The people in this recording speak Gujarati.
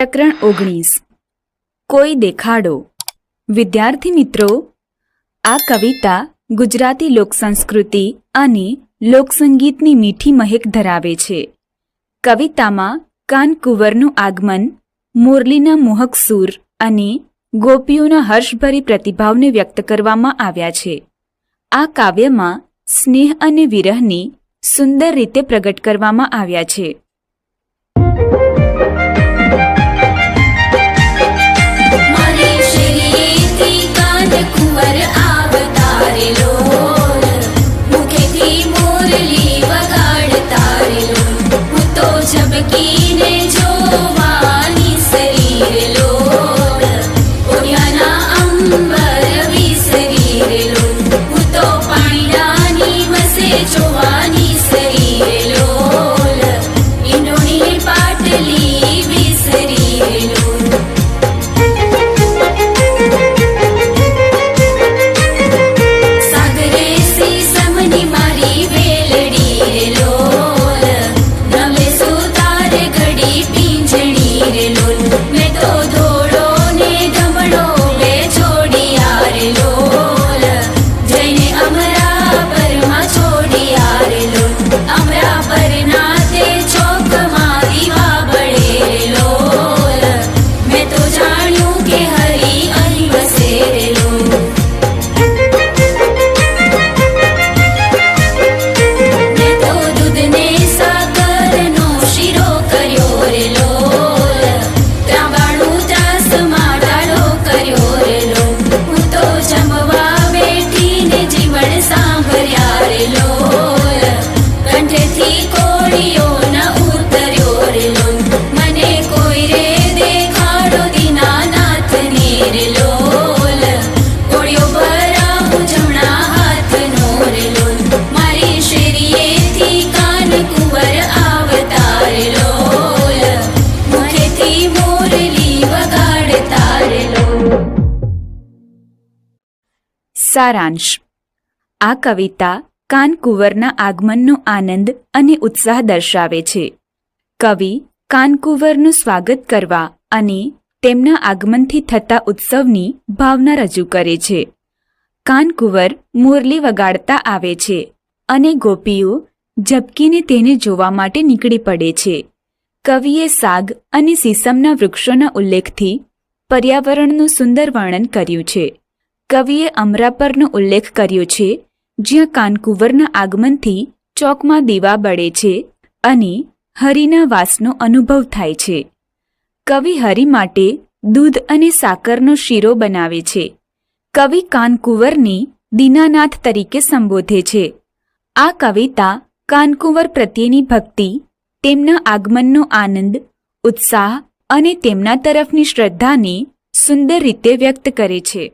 પ્રકરણ ઓગણીસ. કોઈ દેખાડો. વિદ્યાર્થી મિત્રો, આ કવિતા ગુજરાતી લોકસંસ્કૃતિ અને લોકસંગીતની મીઠી મહેક ધરાવે છે. કવિતામાં કાનકુંવરનું આગમન, મુરલીના મોહક સૂર અને ગોપીઓના હર્ષભરી પ્રતિભાવને વ્યક્ત કરવામાં આવ્યા છે. આ કાવ્યમાં સ્નેહ અને વિરહની સુંદર રીતે પ્રગટ કરવામાં આવ્યા છે. Oh, método સારાંશ. આ કવિતા કાનકુંવરના આગમનનો આનંદ અને ઉત્સાહ દર્શાવે છે. કવિ કાનકુંવરનું સ્વાગત કરવા અને તેમના આગમનથી થતા ઉત્સવની ભાવના રજૂ કરે છે. કાનકુંવર મુરલી વગાડતા આવે છે અને ગોપીઓ ઝબકીને તેને જોવા માટે નીકળી પડે છે. કવિએ સાગ અને સીસમના વૃક્ષોના ઉલ્લેખથી પર્યાવરણનું સુંદર વર્ણન કર્યું છે. કવિએ અમરાપરનો ઉલ્લેખ કર્યો છે, જ્યાં કાનકુંવરના આગમનથી ચોકમાં દીવા બળે છે અને હરિના વાસનો અનુભવ થાય છે. કવિ હરિ માટે દૂધ અને સાકરનો શીરો બનાવે છે. કવિ કાનકુંવરની દીનાનાથ તરીકે સંબોધે છે. આ કવિતા કાનકુંવર પ્રત્યેની ભક્તિ, તેમના આગમનનો આનંદ, ઉત્સાહ અને તેમના તરફની શ્રદ્ધાને સુંદર રીતે વ્યક્ત કરે છે.